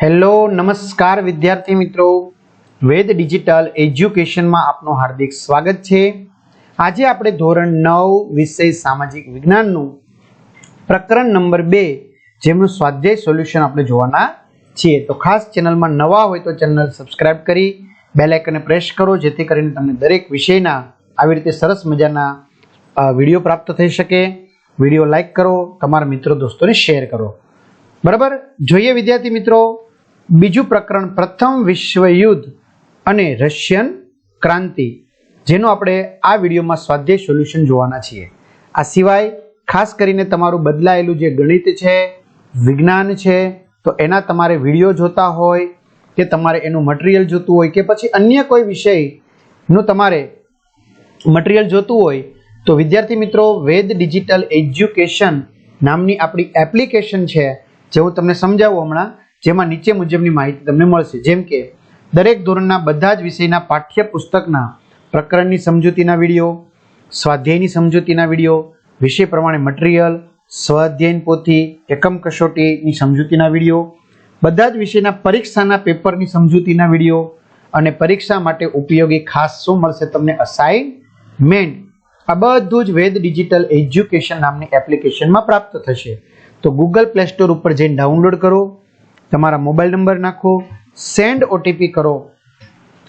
Hello, નમસ્કાર વિદ્યાર્થી મિત્રો. વેદ ડિજિટલ એજ્યુકેશનમાં આપનું હાર્દિક સ્વાગત છે. આજે આપણે ધોરણ નવ વિષય સામાજિક વિજ્ઞાનનું પ્રકરણ નંબર બે, જેમનું સ્વાધ્યાય સોલ્યુશન આપણે જોવાના છીએ. તો ખાસ ચેનલમાં નવા હોય તો ચેનલ સબસ્ક્રાઇબ કરી, બેલ આઇકનને પ્રેસ કરો, જેથી કરીને તમને દરેક વિષયના આવી રીતે સરસ મજાના વીડિયો પ્રાપ્ત થઈ શકે. વીડિયો લાઇક કરો, તમારા મિત્રો, દોસ્તોને શેર કરો. બરાબર? જોઈએ વિદ્યાર્થી મિત્રો. બીજું પ્રકરણ પ્રથમ વિશ્વયુદ્ધ અને રશિયન ક્રાંતિ, જેનું આપણે આ વિડીયોમાં સ્વાધ્યાય સોલ્યુશન જોવાના છીએ. આ સિવાય ખાસ કરીને તમારું બદલાયેલું જે ગણિત છે, વિજ્ઞાન છે, તો એના તમારે વીડિયો જોતા હોય કે તમારે એનું મટીરિયલ જોતું હોય કે પછી અન્ય કોઈ વિષયનું તમારે મટીરિયલ જોતું હોય, તો વિદ્યાર્થી મિત્રો, વેદ ડિજિટલ એજ્યુકેશન નામની આપણી એપ્લિકેશન છે, જે હું તમને સમજાવું હમણાં. જેમાં નીચે મુજબની માહિતી તમને મળશે. જેમ કે, દરેક ધોરણના બધા જ વિષયના પાઠ્ય પુસ્તકના પ્રકરણની સમજૂતીના વીડિયો, સ્વાધ્યાયની સમજૂતીના વીડિયો, વિષય પ્રમાણે મટીરિયલ, સ્વાધ્યાયન પોથી, એકમ કસોટીની સમજૂતીના વીડિયો, બધા જ વિષયના પરીક્ષાના પેપરની સમજૂતીના વીડિયો અને પરીક્ષા માટે ઉપયોગી ખાસ શું મળશે તમને અસાઇનમેન્ટ આ બધું જ વેદ ડિજિટલ એજ્યુકેશન નામની એપ્લિકેશનમાં પ્રાપ્ત થશે. તો ગૂગલ પ્લે સ્ટોર ઉપર જઈને ડાઉનલોડ કરો. તમારા મોબાઈલ નંબર નાખો સેન્ડ ઓટીપી કરો.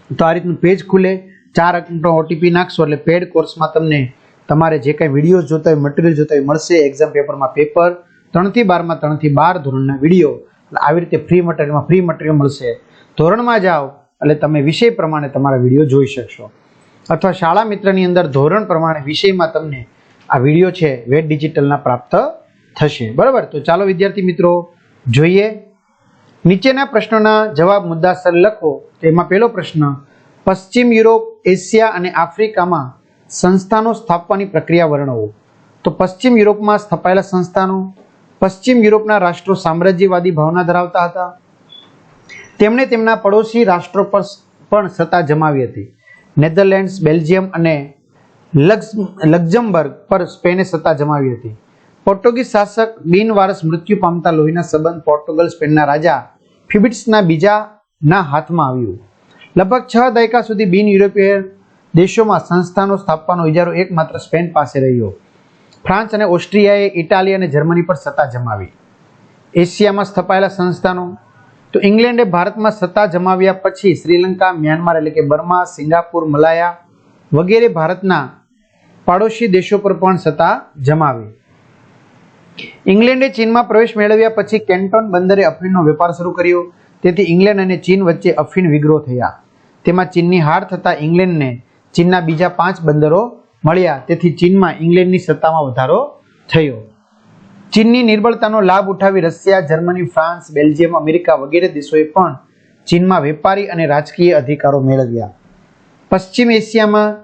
તો આ રીતનું પેજ ખુલે. ચાર અંકનો ઓટીપી નાખશો એટલે પેડ કોર્સમાં તમને તમારે જે કાંઈ વીડિયો જોતા હોય મટીરિયલ જોતા હોય મળશે. એક્ઝામ પેપરમાં પેપર ત્રણથી બારમાં ત્રણથી બાર ધોરણના વીડિયો આવી રીતે ફ્રી મટીરિયલમાં ફ્રી મટીરિયલ મળશે. ધોરણમાં જાઓ એટલે તમે વિષય પ્રમાણે તમારા વીડિયો જોઈ શકશો. અથવા શાળા મિત્રની અંદર ધોરણ પ્રમાણે વિષયમાં તમને આ વીડિયો છે વેબ ડિજિટલના પ્રાપ્ત થશે. બરાબર? તો ચાલો વિદ્યાર્થી મિત્રો, જોઈએ. નીચેના પ્રશ્નોના જવાબ મુદ્દાસર લખો. તેમાં પહેલો પ્રશ્ન, પશ્ચિમ યુરોપ, એશિયા અને આફ્રિકામાં સંસ્થાનો સ્થાપવાની પ્રક્રિયા વર્ણવો. તો પશ્ચિમ યુરોપમાં સ્થપાયેલા સંસ્થાનો, પશ્ચિમ યુરોપના રાષ્ટ્રો સામ્રાજ્યવાદી ભાવના ધરાવતા હતા. તેમણે તેમના પડોશી રાષ્ટ્રો પર પણ સત્તા જમાવી હતી. નેધરલેન્ડ્સ, બેલ્જિયમ અને લક્ઝમબર્ગ પર સ્પેને સત્તા જમાવી હતી. પોર્ટુગીઝ શાસક બિનવારસ મૃત્યુ પામતા લોહીના સંબંધ પોર્ટુગલ સ્પેનના રાજા ફિબિટ્સના બીજાના હાથમાં આવ્યું. લગભગ છ દાયકા સુધી બિન યુરોપિયન દેશોમાં સંસ્થાનો સ્થાપવાનો ઇજારો એકમાત્ર સ્પેન પાસે રહ્યો. ફ્રાન્સ અને ઓસ્ટ્રિયાએ ઇટાલી અને જર્મની પર સત્તા જમાવી. એશિયામાં સ્થપાયેલા સંસ્થાનો. તો ઇંગ્લેન્ડે ભારતમાં સત્તા જમાવ્યા પછી શ્રીલંકા, મ્યાનમાર એટલે કે બર્મા, સિંગાપુર, મલાયા વગેરે ભારતના પાડોશી દેશો પર પણ સત્તા જમાવી. ઇંગ્લેન્ડે ચીનમાં પ્રવેશ મેળવ્યા પછી કેન્ટોન બંદરે અફીણનો વેપાર શરૂ કર્યો. તેથી ઇંગ્લેન્ડ અને ચીન વચ્ચે અફીણ વિગ્રહ થયા. તેમાં ચીનની હાર થતાં ઇંગ્લેન્ડને ચીનના બીજા પાંચ બંદરો મળ્યા. તેથી ચીનમાં ઇંગ્લેન્ડની સત્તામાં વધારો થયો. ચીનની નિર્બળતાનો લાભ ઉઠાવી Russia, Germany, France, Belgium, America વગેરે દેશોએ પણ ચીનમાં વેપારી અને રાજકીય અધિકારો મેળવ્યા. પશ્ચિમ એશિયામાં,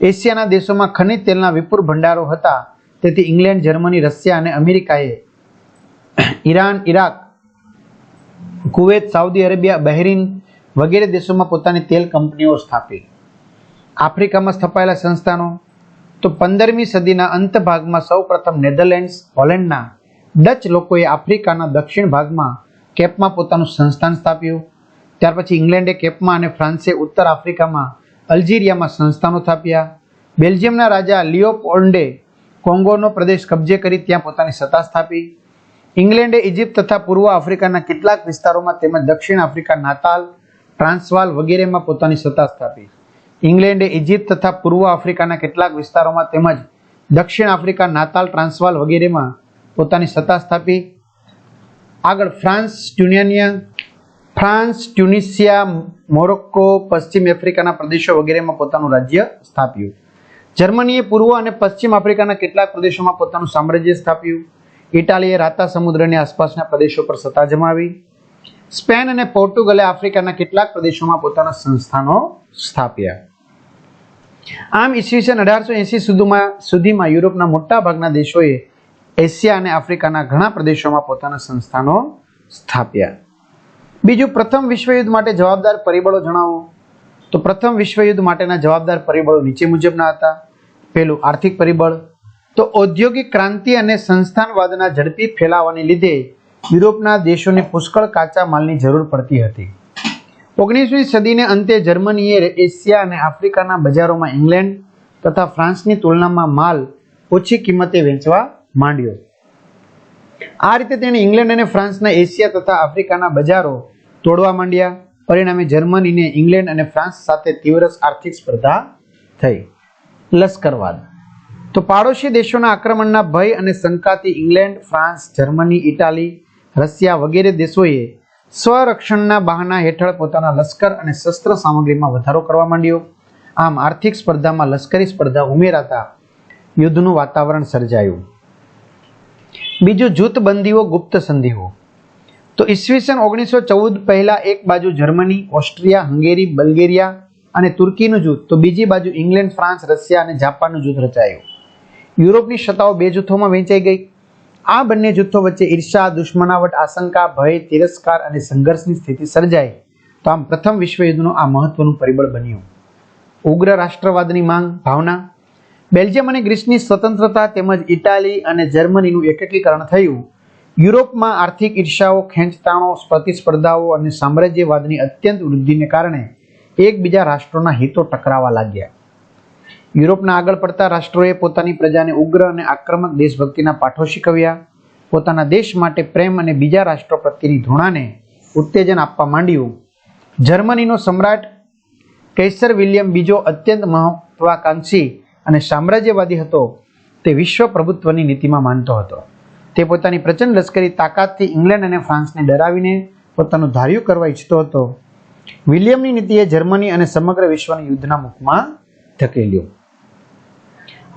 એશિયાના દેશોમાં ખનિજ તેલના વિપુલ ભંડારો હતા. તેથી ઇંગ્લેન્ડ, જર્મની, રશિયા અને અમેરિકાએ Iran, Iraq, Kuwait, Saudi Arabia, Bahrain વગેરે દેશોમાં પોતાની તેલ કંપનીઓ સ્થાપી. આફ્રિકામાં સ્થપાયેલા સંસ્થાનો. તો પંદરમી સદીના અંત ભાગમાં સૌ પ્રથમ નેધરલેન્ડ્સ, હોલેન્ડના ડચ લોકોએ આફ્રિકાના દક્ષિણ ભાગમાં કેપમાં પોતાનું સંસ્થાન સ્થાપ્યું. ત્યાર પછી ઇંગ્લેન્ડે કેપમાં અને ફ્રાન્સે ઉત્તર આફ્રિકામાં અલ્જીરિયામાં સંસ્થાનો સ્થાપ્યા. બેલ્જિયમના રાજા લિયોપોલ્ડે કોંગોનો પ્રદેશ કબજે કરી ત્યાં પોતાની સત્તા સ્થાપી. ઇંગ્લેન્ડે ઇજિપ્ત તથા પૂર્વ આફ્રિકાના કેટલાક વિસ્તારોમાં તેમજ દક્ષિણ આફ્રિકા નાતાલ, ટ્રાન્સવાલ વગેરેમાં પોતાની સત્તા સ્થાપી. ઇંગ્લેન્ડે ઇજિપ્ત તથા પૂર્વ આફ્રિકાના કેટલાક વિસ્તારોમાં તેમજ દક્ષિણ આફ્રિકા, નાતાલ, ટ્રાન્સવાલ વગેરેમાં પોતાની સત્તા સ્થાપી. આગળ France Tunisia France Tunisia Morocco, પશ્ચિમ આફ્રિકાના પ્રદેશો વગેરેમાં પોતાનું રાજ્ય સ્થાપ્યું. જર્મનીએ પૂર્વ અને પશ્ચિમ આફ્રિકાના કેટલાક પ્રદેશોમાં પોતાનું સામ્રાજ્ય સ્થાપ્યું. ઇટાલીએ રાતા સમુદ્રની આસપાસના પ્રદેશો પર સત્તા જમાવી. સ્પેન અને પોર્ટુગલે આફ્રિકાના કેટલાક પ્રદેશોમાં પોતાના સંસ્થાનો સ્થાપ્યા. આમ ઈસવીસન અઢારસો એંસી સુધીમાં સુધીમાં યુરોપના મોટા ભાગના દેશોએ એશિયા અને આફ્રિકાના ઘણા પ્રદેશોમાં પોતાના સંસ્થાનો સ્થાપ્યા. બીજું પ્રથમ વિશ્વયુદ્ધ માટે જવાબદાર પરિબળો જણાવો. તો પ્રથમ વિશ્વયુદ્ધ માટેના જવાબદાર પરિબળો નીચે મુજબના હતા. પહેલું આર્થિક પરિબળ. તો ઔદ્યોગિક ક્રાંતિ અને સંસ્થાનવાદના ઝડપી ફેલાવાને લીધે યુરોપના દેશોને પુષ્કળ કાચા માલની જરૂર પડતી હતી. ઓગણીસમી સદીને અંતે જર્મનીએ એશિયા અને આફ્રિકાના બજારોમાં ઇંગ્લેન્ડ તથા ફ્રાન્સની તુલનામાં માલ ઓછી કિંમતે વેચવા માંડ્યો. આ રીતે તેણે ઇંગ્લેન્ડ અને ફ્રાન્સના એશિયા તથા આફ્રિકાના બજારો તોડવા માંડ્યા. પરિણામે જર્મનીને ઇંગ્લેન્ડ અને ફ્રાન્સ સાથે તીવ્ર આર્થિક સ્પર્ધા થઈ. લશ્કરવાદ તો પાડોશી દેશોના આક્રમણના ભય અને શંકાથી England, France, Germany, Italy, Russia વગેરે દેશોએ સ્વરક્ષણના બહાના હેઠળ પોતાના લશ્કર અને શસ્ત્ર સામગ્રીમાં વધારો કરવા માંડ્યો. આમ આર્થિક સ્પર્ધામાં લશ્કરી સ્પર્ધા ઉમેરાતા યુદ્ધનું વાતાવરણ સર્જાયું. બીજું જૂથબંધીઓ ગુપ્ત સંધિઓ. તો ઈસવીસન ઓગણીસો ચૌદ પહેલા એક બાજુ જર્મની, ઓસ્ટ્રિયા, હંગેરી, બલ્ગેરિયા અને તુર્કીનું જૂથ, તો બીજી બાજુ ઇંગ્લેન્ડ, ફ્રાન્સ, રશિયા અને જાપાનનું જૂથ રચાયું. યુરોપની સત્તાઓ બે જૂથોમાં વહેંચાઈ ગઈ. આ બંને જૂથો વચ્ચે ઈર્ષા, દુશ્મનાવટ, આશંકા, ભય, તિરસ્કાર અને સંઘર્ષની સ્થિતિ સર્જાઈ. તો આમ પ્રથમ વિશ્વયુદ્ધનું આ મહત્વનું પરિબળ બન્યું. ઉગ્ર રાષ્ટ્રવાદની માંગ, ભાવના. બેલ્જિયમ અને ગ્રીસની સ્વતંત્રતા તેમજ ઇટાલી અને જર્મનીનું એકીકરણ થયું. યુરોપમાં આર્થિક ઈર્ષાઓ, ખેંચતાણો, પ્રતિસ્પર્ધાઓ અને સામ્રાજ્યવાદની અત્યંત વૃદ્ધિને કારણે એકબીજા રાષ્ટ્રોના હિતો ટકરાવા લાગ્યા. યુરોપના આગળ પડતા રાષ્ટ્રોએ પોતાની પ્રજાને ઉગ્ર અને આક્રમક દેશભક્તિના પાઠો શીખવ્યા. પોતાના દેશ માટે પ્રેમ અને બીજા રાષ્ટ્રો પ્રત્યેની ધૂણાને ઉત્તેજન આપવા માંડ્યું. જર્મનીનો સમ્રાટ કૈસર વિલિયમ બીજો અત્યંત મહત્વાકાંક્ષી અને સામ્રાજ્યવાદી હતો. તે વિશ્વ પ્રભુત્વની નીતિમાં માનતો હતો. તે પોતાની પ્રચંડ લશ્કરી તાકાતથી ઇંગ્લેન્ડ અને ફ્રાન્સને ડરાવીને પોતાનું ધાર્યું કરવા ઈચ્છતો હતો. વિલિયમની નીતિએ જર્મની અને સમગ્ર વિશ્વને યુદ્ધના મુખમાં ધકેલ્યો.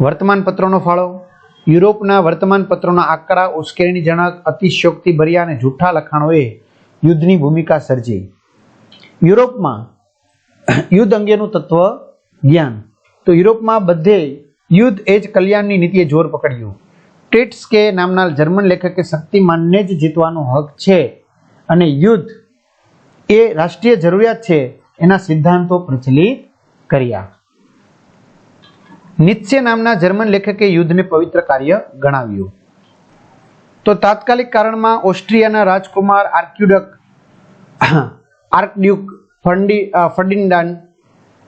વર્તમાનપત્રોનો ફાળો, યુરોપના વર્તમાનપત્રોના આકરા ઉશ્કેરણીજનક અતિશયોક્તિ ભર્યા અને જૂઠા લખાણોએ યુદ્ધની ભૂમિકા સર્જી. યુરોપમાં યુદ્ધ અંગેનું તત્વ જ્ઞાન. તો યુરોપમાં બધે યુદ્ધ એ જ કલ્યાણની નીતિએ જોર પકડ્યું. ટેટ્સકે નામના જર્મન લેખકે શક્તિમાનને જ જીતવાનો હક છે. અને યુદ્ધ એ રાષ્ટ્રીય જરૂરિયાત છે, એના સિદ્ધાંતો પ્રચલિત કર્યા. નિત્સે નામના જર્મન લેખકે યુદ્ધને પવિત્ર કાર્ય ગણાવ્યું. તો તાત્કાલિક કારણમાં ઓસ્ટ્રિયાના રાજકુમાર આર્ક્યુડક આર્કડ્યુક ફર્ડી ફર્ડિનાન્ડ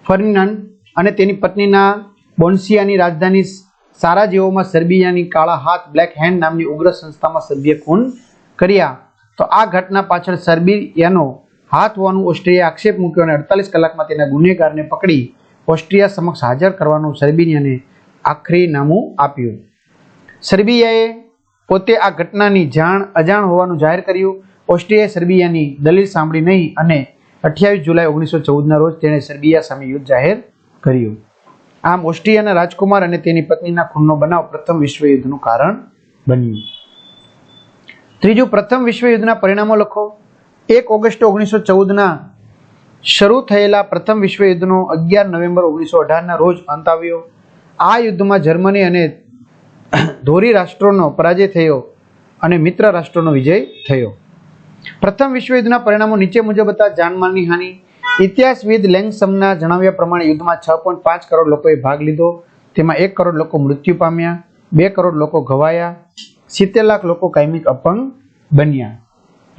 ફર્ડિનાન્ડ અને તેની પત્નીના બોન્સિયાની રાજધાની સારાજેવોમાં સર્બિયાની કાળા હાથ બ્લેક હેન્ડ નામની ઉગ્ર સંસ્થામાં સભ્ય ખૂન કર્યા. તો આ ઘટના પાછળ સર્બિયાનો હાથ હોવાનું ઓસ્ટ્રિયાએ આક્ષેપ મૂક્યો અને અડતાલીસ કલાકમાં તેના ગુનેગારને પકડી ઓસ્ટ્રિયા સમક્ષ હાજર કરવાનું સર્બિયાને આખરી નામું આપ્યું. સર્બિયાએ પોતે આ ઘટનાની જાણ અજાણ હોવાનું જાહેર કર્યું. ઓસ્ટ્રિયાએ સર્બિયાની દલીલ સાંભળી નહીં અને અઠ્યાવીસ જુલાઈ ઓગણીસો ચૌદના રોજ તેણે સર્બિયા સામે યુદ્ધ જાહેર કર્યું. આમ ઓસ્ટ્રિયાના રાજકુમાર અને તેની પત્નીના ખૂનનો બનાવ પ્રથમ વિશ્વયુદ્ધનું કારણ બન્યું. ત્રીજું, પ્રથમ વિશ્વયુદ્ધના પરિણામો લખો. એક ઓગસ્ટ ઓગણીસો ચૌદના શરૂ થયેલા પ્રથમ વિશ્વયુદ્ધનો અગિયાર નવેમ્બર ઓગણીસો અઢારના રોજ અંત આવ્યો. આ યુદ્ધમાં જર્મની અને ધોરી રાષ્ટ્રોનો પરાજય થયો અને મિત્ર રાષ્ટ્રોનો વિજય થયો. પ્રથમ વિશ્વયુદ્ધના પરિણામો નીચે મુજબ હતા. જાનમાલની હાનિ. ઇતિહાસવિદ લેંગસમના જણાવ્યા પ્રમાણે યુદ્ધમાં છ પોઈન્ટ પાંચ કરોડ લોકોએ ભાગ લીધો. તેમાં એક કરોડ લોકો મૃત્યુ પામ્યા. બે કરોડ લોકો ઘવાયા. સિત્તેર લાખ લોકો કાયમિક અપંગ બન્યા.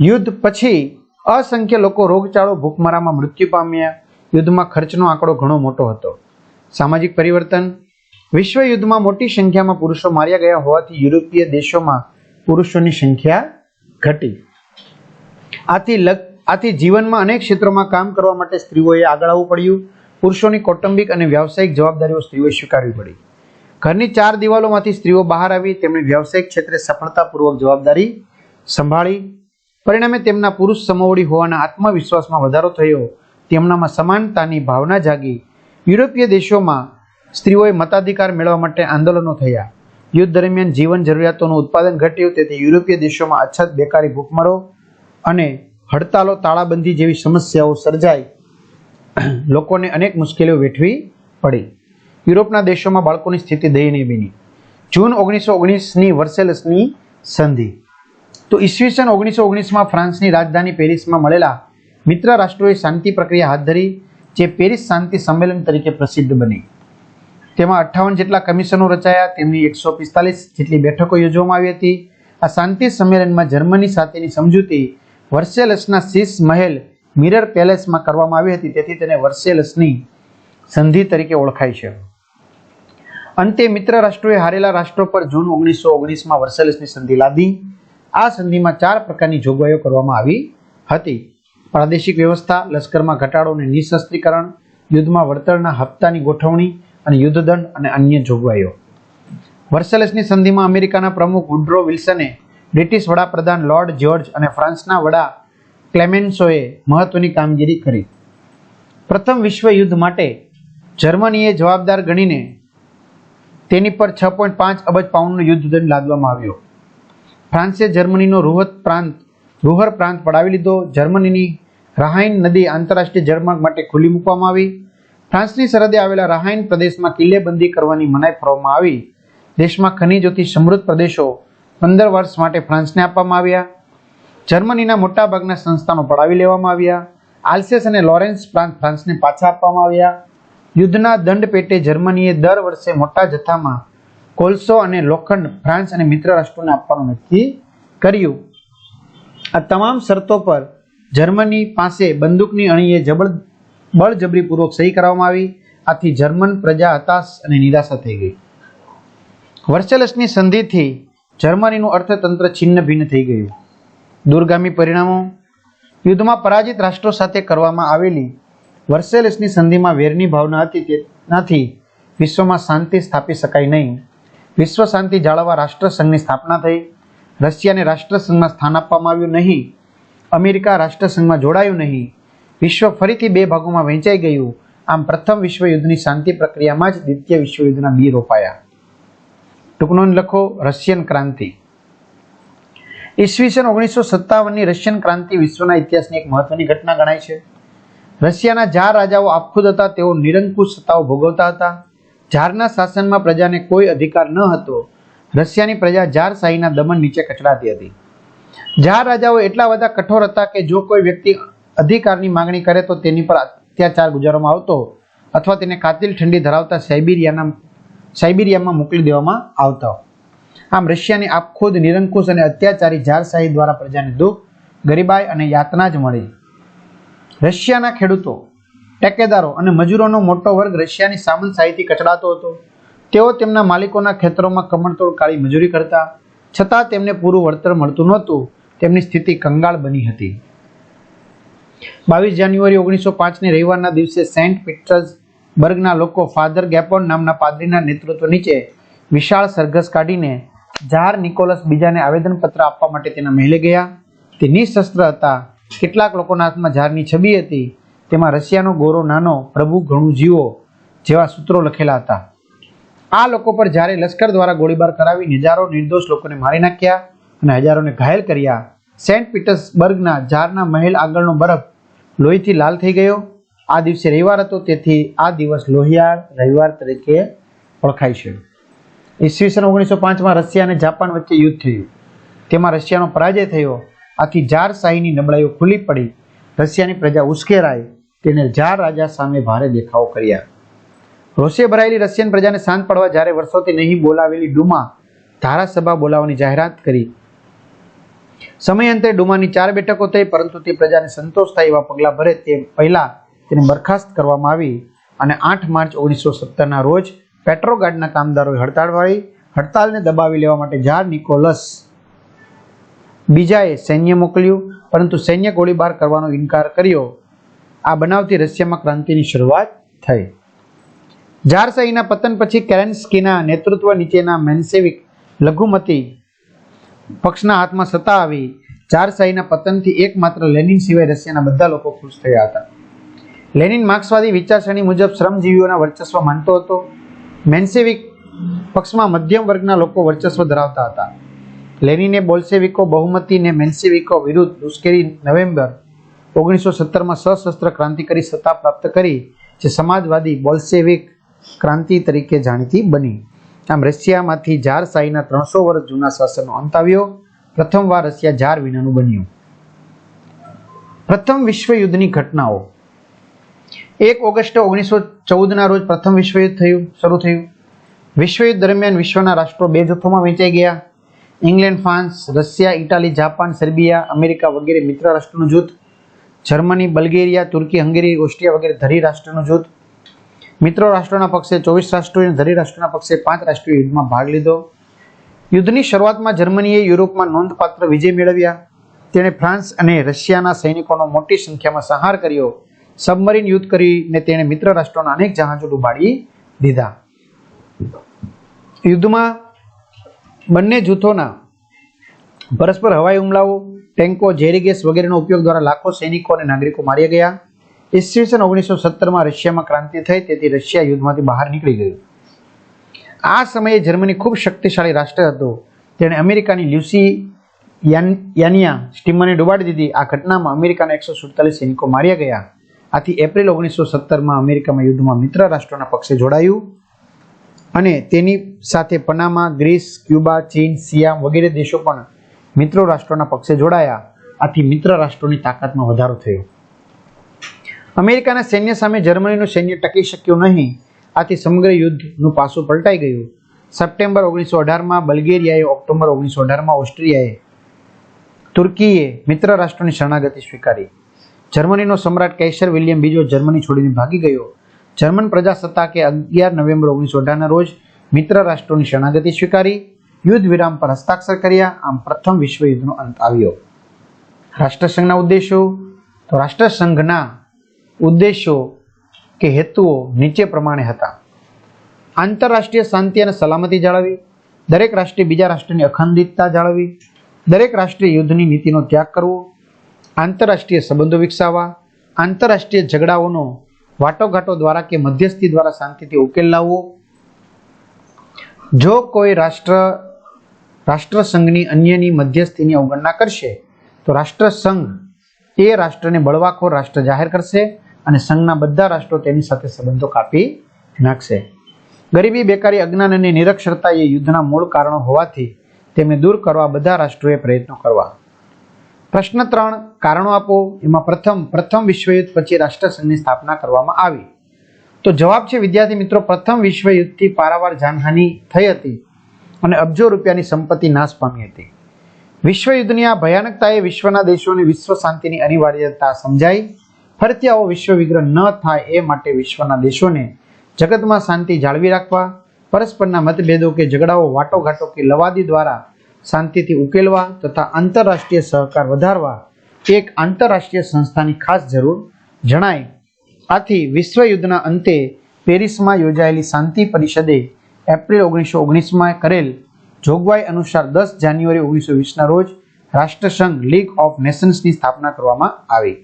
યુદ્ધ પછી અસંખ્ય લોકો રોગચાળો, ભૂખમરામાં મૃત્યુ પામ્યા. યુદ્ધમાં ખર્ચનો આંકડો ઘણો મોટો હતો. સામાજિક પરિવર્તન. વિશ્વ યુદ્ધમાં મોટી સંખ્યામાં પુરુષો માર્યા ગયા હોવાથી યુરોપીય દેશોમાં પુરુષોની સંખ્યા ઘટી. આથી આથી જીવનમાં અનેક ક્ષેત્રોમાં કામ કરવા માટે સ્ત્રીઓએ આગળ આવવું પડ્યું. પુરુષોની કૌટુંબિક અને વ્યાવસાયિક જવાબદારીઓ સ્ત્રીઓએ સ્વીકારવી પડી. ઘરની ચાર દિવાલોમાંથી સ્ત્રીઓ બહાર આવી, તેમણે વ્યવસાયિક ક્ષેત્રે સફળતાપૂર્વક જવાબદારી સંભાળી. પરિણામે તેમના પુરુષ સમોવડી હોવાના આત્મવિશ્વાસમાં વધારો થયો. તેમનામાં સમાનતાની ભાવના જાગી. યુરોપીય દેશોમાં સ્ત્રીઓએ મતાધિકાર મેળવવા માટે આંદોલનો થયા. યુદ્ધ દરમિયાન જીવન જરૂરિયાતોનું ઉત્પાદન ઘટ્યું, તેથી યુરોપીય દેશોમાં અછત, બેકારી, ભૂખમરો અને હડતાલો, તાળાબંધી જેવી સમસ્યાઓ સર્જાઈ. લોકોને અનેક મુશ્કેલીઓ વેઠવી પડી. યુરોપના દેશોમાં બાળકોની સ્થિતિ દયનીય બની. જૂન ઓગણીસો ઓગણીસની વર્સેલસની સંધિ. તો ઈસવીસન ઓગણીસો ઓગણીસમાં ફ્રાન્સની રાજધાની પેરિસમાં મળેલા મિત્ર રાષ્ટ્રોએ શાંતિ પ્રક્રિયા હાથ ધરી, જે પેરિસ શાંતિ સંમેલન તરીકે પ્રસિદ્ધ બની. તેમાં અઠ્ઠાવન જેટલા કમિશનો રચાયા, તેમની એકસો પિસ્તાલીસ જેટલી બેઠકો યોજવામાં આવી હતી. આ શાંતિ સંમેલનમાં જર્મની સાથેની સમજૂતી વર્સેલસના શીસ મહેલ મિરર પેલેસમાં કરવામાં આવી હતી, તેથી તેને વર્સેલસની સંધિ તરીકે ઓળખાય છે. અંતે મિત્ર રાષ્ટ્રોએ હારેલા રાષ્ટ્રો પર જૂન ઓગણીસો ઓગણીસમાં વર્સેલસની સંધિ લાદી. આ સંધિમાં ચાર પ્રકારની જોગવાઈઓ કરવામાં આવી હતી. પ્રાદેશિક વ્યવસ્થા, લશ્કરમાં ઘટાડો અને નિશસ્ત્રીકરણ, યુદ્ધમાં વળતરના હપ્તાની ગોઠવણી અને યુદ્ધદંડ અને અન્ય જોગવાઈઓ. વર્સેલેસની સંધિમાં અમેરિકાના પ્રમુખ વુડ્રો વિલ્સને બ્રિટિશ વડાપ્રધાન લોર્ડ જ્યોર્જ અને ફ્રાન્સના વડા ક્લેમેન્સોએ મહત્વની કામગીરી કરી. પ્રથમ વિશ્વ યુદ્ધ માટે જર્મનીએ જવાબદાર ગણીને તેની પર છ પોઈન્ટ પાંચ અબજ પાઉન્ડનો યુદ્ધદંડ લાદવામાં આવ્યો. ફ્રાન્સે જર્મનીનો રૂહત પ્રાંત રૂહર પ્રાંત પડાવી લીધો. જર્મનીની રાહાઇન નદી આંતરરાષ્ટ્રીય જળમાર્ગ માટે ખુલ્લી મૂકવામાં આવી. ફ્રાન્સની સરહદે આવેલા રાહાઇન પ્રદેશમાં કિલ્લેબંધી કરવાની મનાઈ ફરવામાં આવી. દેશમાં ખનિજોથી સમૃદ્ધ પ્રદેશો પંદર વર્ષ માટે ફ્રાન્સને આપવામાં આવ્યા. જર્મનીના મોટાભાગના સંસ્થાનો પડાવી લેવામાં આવ્યા. આલ્સેસ અને લોરેન્સ પ્રાંત ફ્રાન્સને પાછા આપવામાં આવ્યા. યુદ્ધના દંડ પેટે જર્મનીએ દર વર્ષે મોટા જથ્થામાં કોલસો અને લોખંડ ફ્રાન્સ અને મિત્ર રાષ્ટ્રોને આપવાનું નક્કી કર્યું. આ તમામ શરતો પર જર્મની પાસે બંદૂકની અણીએ જબર બળજબરીપૂર્વક સહી કરવામાં આવી. આથી જર્મન પ્રજા હતાશ અને નિરાશા થઈ ગઈ. વર્સેલસની સંધિથી જર્મનીનું અર્થતંત્ર છિન્ન ભિન્ન થઈ ગયું. દૂરગામી પરિણામો યુદ્ધમાં પરાજિત રાષ્ટ્રો સાથે કરવામાં આવેલી વર્સેલસની સંધિમાં વેરની ભાવના હતી તેનાથી વિશ્વમાં શાંતિ સ્થાપી શકાય નહીં. વિશ્વ શાંતિ જાળવવા રાષ્ટ્રસંઘની સ્થાપના થઈ. રશિયાને રાષ્ટ્રસંઘમાં સ્થાન આપવામાં આવ્યું નહીં. અમેરિકા રાષ્ટ્રસંઘમાં જોડાયું નહીં. વિશ્વ ફરીથી બે ભાગોમાં વહેંચાઈ ગયું. આમ પ્રથમ વિશ્વયુદ્ધની શાંતિ પ્રક્રિયામાં જ દ્વિતીય વિશ્વયુદ્ધના બી રોપાયા. ટૂંકનો લખો, રશિયન ક્રાંતિ. ઈસવીસન ઓગણીસો સત્તાવનની રશિયન ક્રાંતિ વિશ્વના ઇતિહાસની એક મહત્વની ઘટના ગણાય છે. રશિયાના જાર રાજાઓ આપખુદ હતા, તેઓ નિરંકુશ સત્તાઓ ભોગવતા હતા. જારના શાસનમાં પ્રજાને કોઈ અધિકાર ન હતો. રશિયાની પ્રજા જારશાહીના દમન નીચે કચડાતી હતી. જાર રાજાઓ એટલા બધા કઠોર હતા કે જો કોઈ વ્યક્તિ અધિકારની માંગણી કરે તો તેની પર અત્યાચાર ગુજારવામાં આવતો અથવા તેને કાતિલ ઠંડી ધરાવતા સાઇબિરિયાના સાઇબિરિયામાં મોકલી દેવામાં આવતા. આમ રશિયાની આપખુદ નિરંકુશ અને અત્યાચારી જારશાહી દ્વારા પ્રજાને દુઃખ, ગરીબાઈ અને યાતના જ મળી. રશિયાના ખેડૂતો ટેકેદારો અને મજૂરોનો મોટો વર્ગ રશિયાની સામંતશાહીથી કચડાતો હતો. તેઓ તેમના માલિકોના ખેતરોમાં કમણતોડ કાળી મજૂરી કરતા. છતાં તેમને પૂરું વળતર મળતું નહોતું. તેમની સ્થિતિ કંગાળ બની હતી. બાવીસ જાન્યુઆરી ઓગણીસો પાંચની રવિવારના દિવસે સેન્ટ પીટર્સબર્ગના લોકો ફાધર ગેપોન નામના પાદરીના નેતૃત્વ નીચે વિશાળ સરઘસ કાઢીને ઝાર નિકોલસ બીજાને આવેદનપત્ર આપવા માટે તેના મહેલે ગયા. તે નિશસ્ત્ર હતા. કેટલાક લોકોના હાથમાં ઝારની છબી હતી. તેમાં રશિયાનો ગોરો નાનો પ્રભુ ઘણું જીવો જેવા સૂત્રો લખેલા હતા. આ લોકો પર જ્યારે લશ્કર દ્વારા ગોળીબાર કરાવી હજારો નિર્દોષ લોકોને મારી નાખ્યા અને હજારોને ઘાયલ કર્યા, સેન્ટ પીટર્સબર્ગના ઝારના મહેલ આગળનો બરફ લોહીથી લાલ થઈ ગયો. આ દિવસે રવિવાર હતો, તેથી આ દિવસ લોહિયાળ રવિવાર તરીકે ઓળખાય છે. ઈસવીસન ઓગણીસો પાંચમાં રશિયા અને જાપાન વચ્ચે યુદ્ધ થયું. તેમાં રશિયાનો પરાજય થયો. આથી જાર શાહીની નબળાઈઓ ખુલ્લી પડી. રશિયાની પ્રજા ઉશ્કેરાઈ. તેને જાર રાજા સામે ભારે દેખાવો કર્યા. રોષે ભરાયેલી રશિયન પ્રજાને શાંત પડવા જ્યારે વર્ષોથી નહીં બોલાવેલી ડુમા ધારાસભા બોલાવવાની જાહેરાત કરી. સમયાંતરે ડુમાની ચાર બેઠકો થઈ, પરંતુ તે પ્રજાને સંતોષ થાય એવા પગલાં ભરે તે પહેલાં તેને બરખાસ્ત કરવામાં આવી અને આઠ માર્ચ ઓગણીસો સત્તરના રોજ પેટ્રોગાર્ડના કામદારોએ હડતાળ વાળી હડતાલને દબાવી લેવા માટે ઝાર નિકોલસ બીજાએ સૈન્ય મોકલ્યું, પરંતુ સૈન્ય ગોળીબાર કરવાનો ઇનકાર કર્યો. આ બનાવથી રશિયામાં ક્રાંતિની શરૂઆત થઈ. જારશાહીના પતન પછી કેરેન્સ્કીના નેતૃત્વ નીચેના મેન્સેવિક લઘુમતી પક્ષના હાથમાં સત્તા આવી. જારશાહીના પતનથી એકમાત્ર લેનિન સિવાય રશિયાના બધા લોકો ખુશ થયા હતા. લેનિન માર્ક્સવાદી વિચારસરણી મુજબ શ્રમજીવીઓના વર્ચસ્વ માનતો હતો. મેન્સેવિક પક્ષમાં મધ્યમ વર્ગના લોકો વર્ચસ્વ ધરાવતા હતા. લેનિને બોલ્સેવિકો બહુમતીને મેન્સેવિકો વિરુદ્ધ ઉશ્કેરી નવેમ્બર ઓગણીસો સત્તરમાં સશસ્ત્ર ક્રાંતિ કરી સત્તા પ્રાપ્ત કરી, જે સમાજવાદી બોલ્સેવિક ક્રાંતિ તરીકે જાણીતી બની. આમ રશિયામાંથી ઝાર શાહીના ત્રણસો વર્ષ જૂના શાસનનો અંત આવ્યો. પ્રથમવાર રશિયા ઝાર વિનાનું બન્યું. પ્રથમ વિશ્વયુદ્ધની ઘટનાઓ. એક ઓગસ્ટ ઓગણીસો ચૌદના રોજ પ્રથમ વિશ્વયુદ્ધ થયું, શરૂ થયું. વિશ્વયુદ્ધ દરમિયાન વિશ્વના રાષ્ટ્રો બે જૂથોમાં વહેંચાઈ ગયા. England, France, Russia, Italy, Japan, Serbia, America વગેરે મિત્ર રાષ્ટ્રનું જૂથ Germany, Bulgaria, Turkey, Hungary, Austria વગેરે ધરી રાષ્ટ્રનું જૂથ. મિત્રો, રાષ્ટ્રોના પક્ષે ચોવીસ રાષ્ટ્રો અને ધરી રાષ્ટ્રના પક્ષે પાંચ રાષ્ટ્રીય યુદ્ધમાં ભાગ લીધો. યુદ્ધની શરૂઆતમાં જર્મનીએ યુરોપમાં નોંધપાત્ર વિજય મેળવ્યા. તેણે ફ્રાન્સ અને રશિયાના સૈનિકોનો મોટી સંખ્યામાં સંહાર કર્યો. સબમરીન યુદ્ધ કરીને તેણે મિત્ર રાષ્ટ્રોના અનેક જહાજો ડૂબાડી દીધા. યુદ્ધમાં બંને જૂથોના પરસ્પર હવાઈ હુમલાઓ, ટેન્કો, ઝેરી ગેસ વગેરેનો ઉપયોગ દ્વારા લાખો સૈનિકો અને નાગરિકો માર્યા ગયા. ઈસવીસન ઓગણીસો સત્તરમાં રશિયામાં ક્રાંતિ થઈ, તેથી રશિયા યુદ્ધમાંથી બહાર નીકળી ગયું. આ સમયે જર્મની ખૂબ શક્તિશાળી રાષ્ટ્ર હતો. તેણે અમેરિકાની લ્યુસી યાન, યાનિયા સ્ટીમરને ડુબાડી દીધી. આ ઘટનામાં અમેરિકાના એકસો સુડતાલીસ સૈનિકો માર્યા ગયા. આથી એપ્રિલ ઓગણીસો સત્તરમાં અમેરિકામાં યુદ્ધમાં મિત્ર રાષ્ટ્રોના પક્ષે જોડાયું અને તેની સાથે પનામા, ગ્રીસ, ક્યુબા, ચીન, સિયામ વગેરે દેશો પણ મિત્રો રાષ્ટ્રોના પક્ષે જોડાયા. આથી મિત્ર રાષ્ટ્રોની તાકાતમાં વધારો થયો. અમેરિકાના સૈન્ય સામે જર્મનીનું સૈન્ય ટકી શક્યું નહીં. આથી સમગ્ર યુદ્ધનું પાસું પલટાઈ ગયું. સપ્ટેમ્બર ઓગણીસો અઢારમાં બલ્ગેરિયાએ ઓક્ટોબર ઓગણીસો અઢારમાં ઓસ્ટ્રિયાએ તુર્કીએ મિત્ર રાષ્ટ્રોની શરણાગતિ સ્વીકારી. જર્મનીનો સમ્રાટ કૈસર વિલિયમ બીજો જર્મની છોડીને ભાગી ગયો. જર્મન પ્રજાસત્તાકે અગિયાર નવેમ્બર ઓગણીસો અઢારના રોજ મિત્ર રાષ્ટ્રોની શરણાગતિ સ્વીકારી. યુદ્ધ વિરામ પર હસ્તાક્ષર કર્યા. આમ પ્રથમ વિશ્વયુદ્ધનો અંત આવ્યો. રાષ્ટ્રસંઘના ઉદ્દેશો? તો રાષ્ટ્રસંઘના ઉદ્દેશો કે હેતુઓ નીચે પ્રમાણે હતા. આંતરરાષ્ટ્રીય શાંતિ અને સલામતી જાળવવી. દરેક રાષ્ટ્રે બીજા રાષ્ટ્રની અખંડિતતા જાળવવી. દરેક રાષ્ટ્રીય યુદ્ધની નીતિનો ત્યાગ કરવો. આંતરરાષ્ટ્રીય સંબંધો વિકસાવવા. આંતરરાષ્ટ્રીય ઝઘડાઓનો વાટોઘાટો દ્વારા કે મધ્યસ્થી દ્વારા શાંતિથી ઉકેલ લાવવો. જો કોઈ રાષ્ટ્ર રાષ્ટ્રસંઘની અન્યની મધ્યસ્થીની અવગણના કરશે. તો રાષ્ટ્રસંઘ એ રાષ્ટ્રને બળવાખોર રાષ્ટ્ર જાહેર કરશે અને સંઘના બધા રાષ્ટ્રો તેની સાથે સંબંધો કાપી નાખશે. ગરીબી, બેકારી, અજ્ઞાન અને નિરક્ષરતા એ યુદ્ધના મૂળ કારણો હોવાથી તેમને દૂર કરવા બધા રાષ્ટ્રોએ પ્રયત્નો કરવા. પ્રશ્ન ત્રણ, કારણો આપો. એમાં પ્રથમ પ્રથમ વિશ્વયુદ્ધ પછી રાષ્ટ્રસંઘની સ્થાપના કરવામાં આવી. તો જવાબ છે, વિદ્યાર્થી મિત્રો, પ્રથમ વિશ્વયુદ્ધથી પારાવાર જાનહાનિ થઈ હતી. અને અબજો રૂપિયાની સંપત્તિ નાશ પામી હતી. વિશ્વયુદ્ધની આ ભયાનકતાએ વિશ્વના દેશોને વિશ્વ શાંતિની અનિવાર્યતા સમજાઈ. ફરીથી આવો વિશ્વ વિગ્રહ ન થાય એ માટે વિશ્વના દેશોને જગતમાં શાંતિ જાળવી રાખવા, પરસ્પરના મતભેદો કે ઝઘડાઓ વાટોઘાટો કે લવાદી દ્વારા શાંતિથી ઉકેલવા તથા આંતરરાષ્ટ્રીય સહકાર વધારવા એક આંતરરાષ્ટ્રીય સંસ્થાની ખાસ જરૂર જણાય. આથી વિશ્વયુદ્ધના અંતે પેરિસમાં યોજાયેલી શાંતિ પરિષદે એપ્રિલ ઓગણીસો ઓગણીસમાં કરેલ જોગવાઈ અનુસાર દસ જાન્યુઆરી ઓગણીસો વીસના રોજ રાષ્ટ્રસંઘ લીગ ઓફ નેશન્સની સ્થાપના કરવામાં આવી.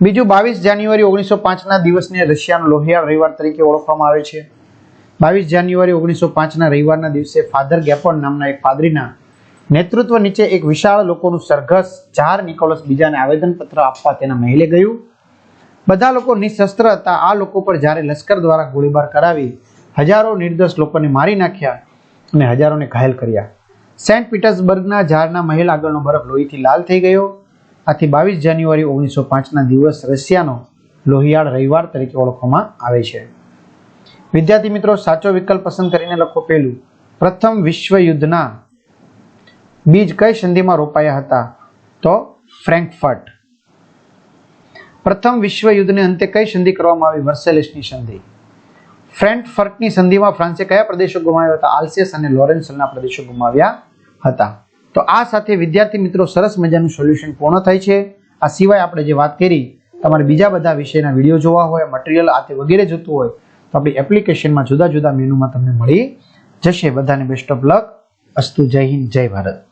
બીજું બાવીસ જાન્યુઆરી ઓગણીસો પાંચના દિવસને રશિયાનો લોહિયાળ રવિવાર તરીકે ઓળખવામાં આવે છે. બાવીસ જાન્યુઆરી ઓગણીસો પાંચના રવિવારના દિવસે ફાધર ગેપોન નામના એક પાદરીના નેતૃત્વ નીચે એક વિશાળ લોકોનું સરઘસ ચાર નિકોલસ બીજાને આવેદનપત્ર આપવા તેના મહેલે ગયું. બધા લોકો નિશસ્ત્ર હતા. આ લોકો પર જ્યારે લશ્કર દ્વારા ગોળીબાર કરાવી હજારો નિર્દોષ લોકોને મારી નાખ્યા અને હજારોને ઘાયલ કર્યા. સેન્ટ પીટર્સબર્ગના ઝાડના મહેલ આગળનો બરફ લોહીથી લાલ થઈ ગયો. આથી બાવીસ જાન્યુઆરી ઓગણીસો પાંચના દિવસ રશિયાનો લોહિયાળ રવિવાર તરીકે ઓળખવામાં આવે છે. વિદ્યાર્થી મિત્રો, સાચો વિકલ્પ પસંદ કરીને લખો પહેલું. પ્રથમ વિશ્વયુદ્ધના બીજ કઈ સંધિમાં રોપાયા હતા? તો ફ્રેન્કફર્ટ. પ્રથમ વિશ્વયુદ્ધને અંતે કઈ સંધિ કરવામાં આવી? વર્સેલિસની સંધિ. ફ્રેન્કફર્ટની સંધિમાં ફ્રાન્સે કયા પ્રદેશો ગુમાવ્યા હતા? આલ્સિયસ અને લોરેન્સલના પ્રદેશો ગુમાવ્યા હતા. તો આ સાથે વિદ્યાર્થી મિત્રો સરસ મજાનું સોલ્યુશન પૂર્ણ થાય છે. આ સિવાય આપણે જે વાત કરી, તમારે બીજા બધા વિષયના વીડિયો જોવા હોય, મટીરિયલ આ વગેરે જોતું હોય, તો આપણી એપ્લિકેશનમાં જુદા જુદા મેનુમાં તમને મળી જશે. બધાને બેસ્ટ ઓફ લક અસ્તુ, જય હિન્દ, જય ભારત.